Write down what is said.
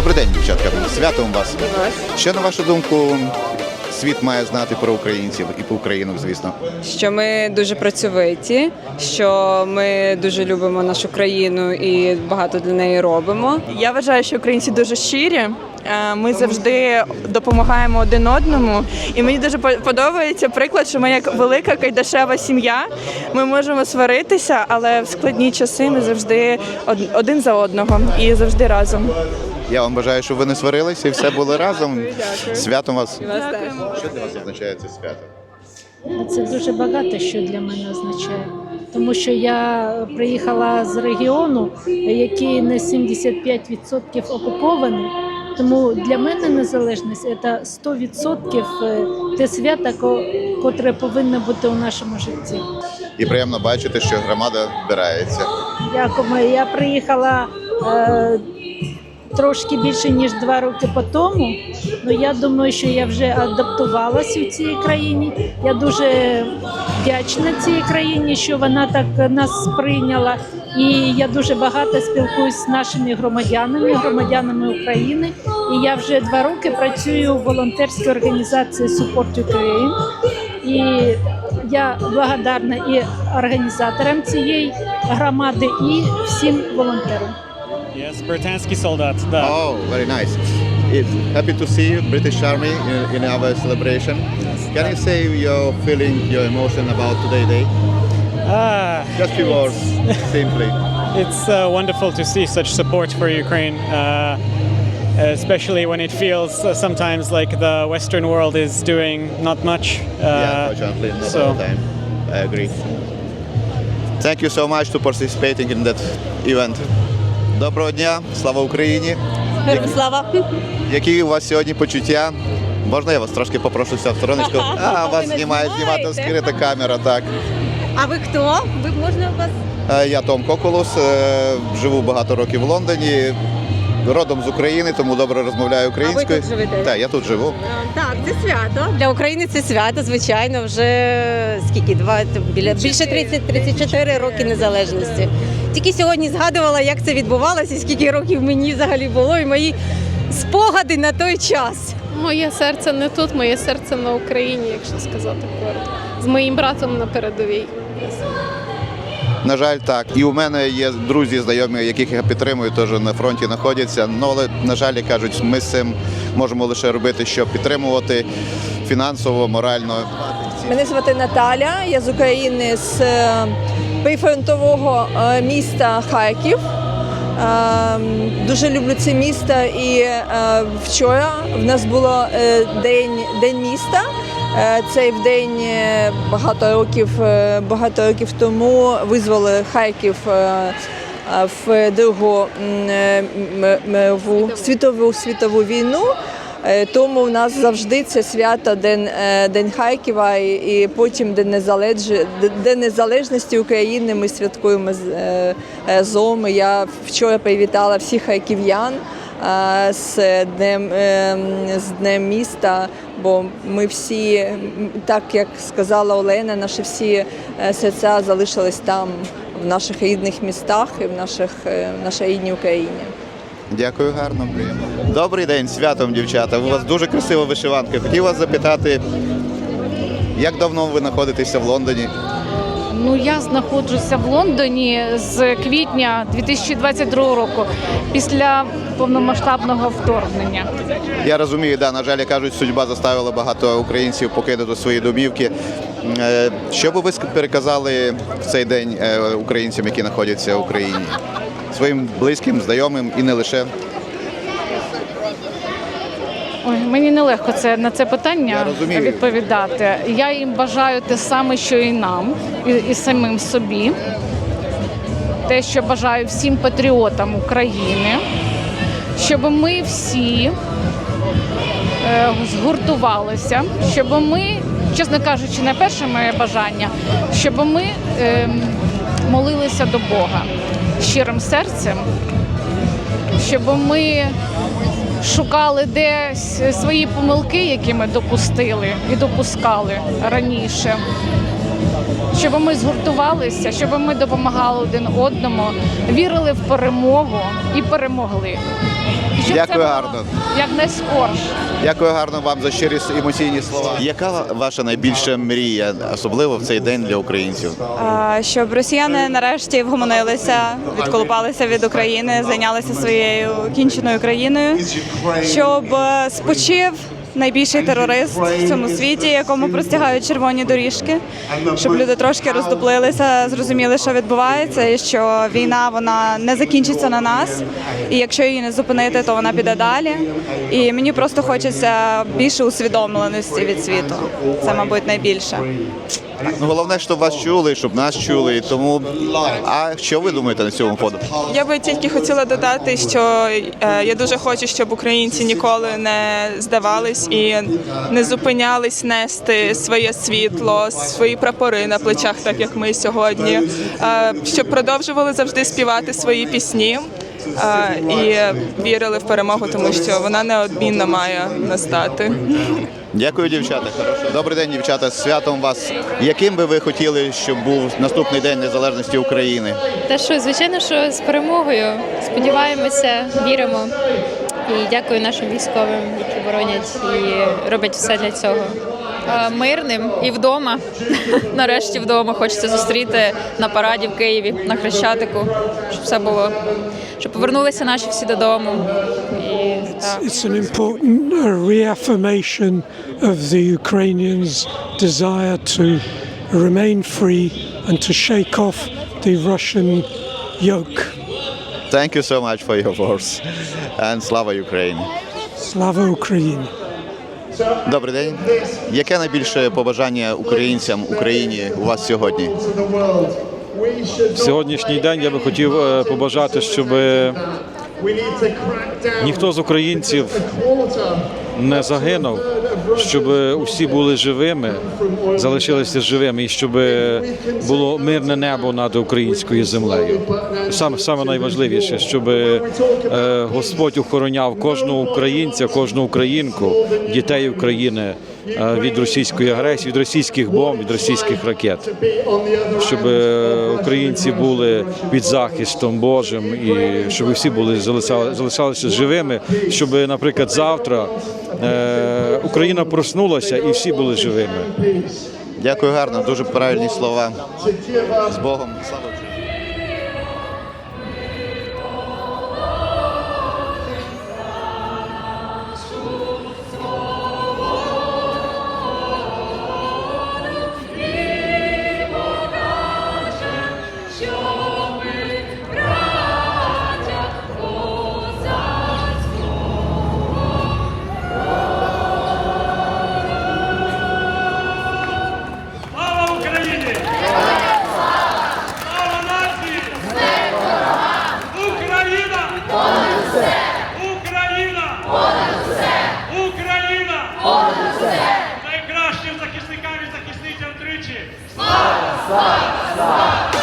Добрий день, дівчатка. Святом вас. Що на вашу думку світ має знати про українців і про Україну, звісно. що ми дуже працьовиті, що ми дуже любимо нашу країну і багато для неї робимо. Я вважаю, що українці дуже щирі. Е, Ми завжди допомагаємо один одному, і мені дуже по- подобається приклад, що ми як велика кайдашева сім'я. Ми можемо сваритися, але в складні часи ми завжди один за одного і завжди разом. Я вам бажаю, щоб ви не сварилися і все було разом. Святом вас. Що для вас означає це свято? Це дуже багато що для мене означає. Тому що я приїхала з регіону, який на 75% окупований. Тому для мене незалежність це 100% те свято, ко- котре повинно бути у нашому житті. І приємно бачити, що громада збирається. Дякую. Я приїхала е, трошки більше ніж два роки по тому. Ну я думаю, що я вже адаптувалася в цій країні. Я дуже вдячна цій країні, що вона так нас сприйняла. І я дуже багато спілкуюсь з нашими громадянами, громадянами України. І я вже два роки працюю в волонтерській організації Support Ukraine. І я благодарна і організаторам цієї громади, і всім волонтерам. Yes, Britansky soldat. Да. Oh, very nice. It's happy to see British Army, in, in our celebration. Yes, Can that. you say your feeling, your emotion about today day? Ah, Just few words, simply. It's uh, wonderful to see such support for Ukraine. Uh, especially when it feels uh, sometimes like the Western world is doing not much. Uh, yeah, unfortunately, not so. all the time. I agree. Thank you so much for participating in that event. Доброго дня, слава Україні. Героям слава. Які у вас сьогодні почуття? Можна я вас трошки попрошуся в стороночку? А, вас Ви не знімати скрита камера, так. А ви хто? Ви можна вас? Е, Я Том Коколус, е, живу багато років в Лондоні. Родом з України, тому добре розмовляю українською. тут живете? Так, я тут живу. Так, це свято. Для України це свято, звичайно, вже скільки два біля більше 30-34 роки незалежності. Тільки сьогодні згадувала, як це відбувалося, і скільки років мені взагалі було, і мої спогади на той час. Моє серце не тут, моє серце на Україні, якщо сказати коротко. З моїм братом на передовій. На жаль, так. І у мене є друзі, знайомі, яких я підтримую, теж на фронті знаходяться. Ну але на жаль, як кажуть, ми з цим можемо лише робити, що підтримувати фінансово, морально. Мене звати Наталя, я з України з е, прифронтового е, міста Харків. Е, Дуже люблю це місто і е, вчора в нас було е, день, день міста. Цей день багато років, багато років тому визвали Харків в Другу світову світову війну. Е, Тому в нас завжди це свято День, е, День Харкова і, потім День, незалежності, День незалежності України. Ми святкуємо з- е, разом. Я вчора привітала всіх харків'ян е, з днем, е, з днем міста, бо ми всі, так як сказала Олена, наші всі е, серця залишились там, в наших рідних містах і в наших, е, в нашій рідній Україні. Дякую, гарно, приємно. Добрий день, святом, дівчата. У вас дуже красива вишиванка. Хотів вас запитати, як давно ви знаходитеся в Лондоні? Ну я знаходжуся в Лондоні з квітня 2022 року після повномасштабного вторгнення. Я розумію, да, на жаль, як кажуть, судьба заставила багато українців покинути свої домівки. Е, Що би ви переказали в цей день е, українцям, які знаходяться в Україні? Своїм близьким, знайомим і не лише. Ой, мені нелегко це на це питання Я відповідати. Я їм бажаю те саме, що і нам, і, і самим собі. Те, що бажаю всім патріотам України, щоб ми всі е, згуртувалися, щоб ми, чесно кажучи, не перше моє бажання, щоб ми е, молилися до Бога щирим серцем, щоб ми шукали десь свої помилки, які ми допустили і допускали раніше. Щоб ми згуртувалися, щоб ми допомагали один одному, вірили в перемогу і перемогли. Щоб Дякую гарно. Як не. Дякую гарно вам за щирі емоційні слова. Яка ваша найбільша мрія, особливо в цей день для українців? Щоб росіяни нарешті вгомонилися, відколупалися від України, зайнялися своєю кінченою країною, щоб е, спочив найбільший терорист в цьому світі, якому простягають червоні доріжки, щоб люди трошки роздуплилися, зрозуміли, що відбувається, і що війна вона не закінчиться на нас. І якщо її не зупинити, то вона піде далі. І мені просто хочеться більше усвідомленості від світу. Це, мабуть, найбільше. Ну, головне, щоб вас чули, щоб нас чули. Тому а що ви думаєте на цьому фону? Я би тільки хотіла додати, що е, я дуже хочу, щоб українці ніколи не здавались і не зупинялись нести своє світло, свої прапори на плечах, так як ми сьогодні, Е, щоб продовжували завжди співати свої пісні. е, І вірили в перемогу, тому що вона неодмінно має настати. Дякую, дівчата. Добрий день, дівчата. З святом вас. Яким би ви хотіли, щоб був наступний день незалежності України? Та що, звичайно, що з перемогою. Сподіваємося, віримо. І дякую нашим військовим, які боронять і роблять все для цього. Е, мирним і вдома. Нарешті вдома хочеться зустріти на параді в Києві, на Хрещатику, щоб все було, щоб повернулися наші всі додому. І так. It's an important uh, reaffirmation of the Ukrainians' desire to remain free and to shake off the Russian yoke. Thank you so much for your words. And слава Україні! Slava Ukraini! Добрий день. Яке найбільше побажання українцям Україні у вас сьогодні? В сьогоднішній день я би хотів е, побажати, щоб ніхто з українців не загинув, щоб усі були живими, залишилися живими, і щоб було мирне небо над українською землею. Саме, саме найважливіше, щоб е, Господь охороняв кожного українця, кожну українку, дітей України від російської агресії, від російських бомб, від російських ракет щоб е, українці були під захистом Божим і щоб всі були залишали- залишалися живими, щоб, наприклад, завтра е, Україна проснулася і всі були живими. Дякую гарно, дуже правильні слова. З Богом. Mustafa.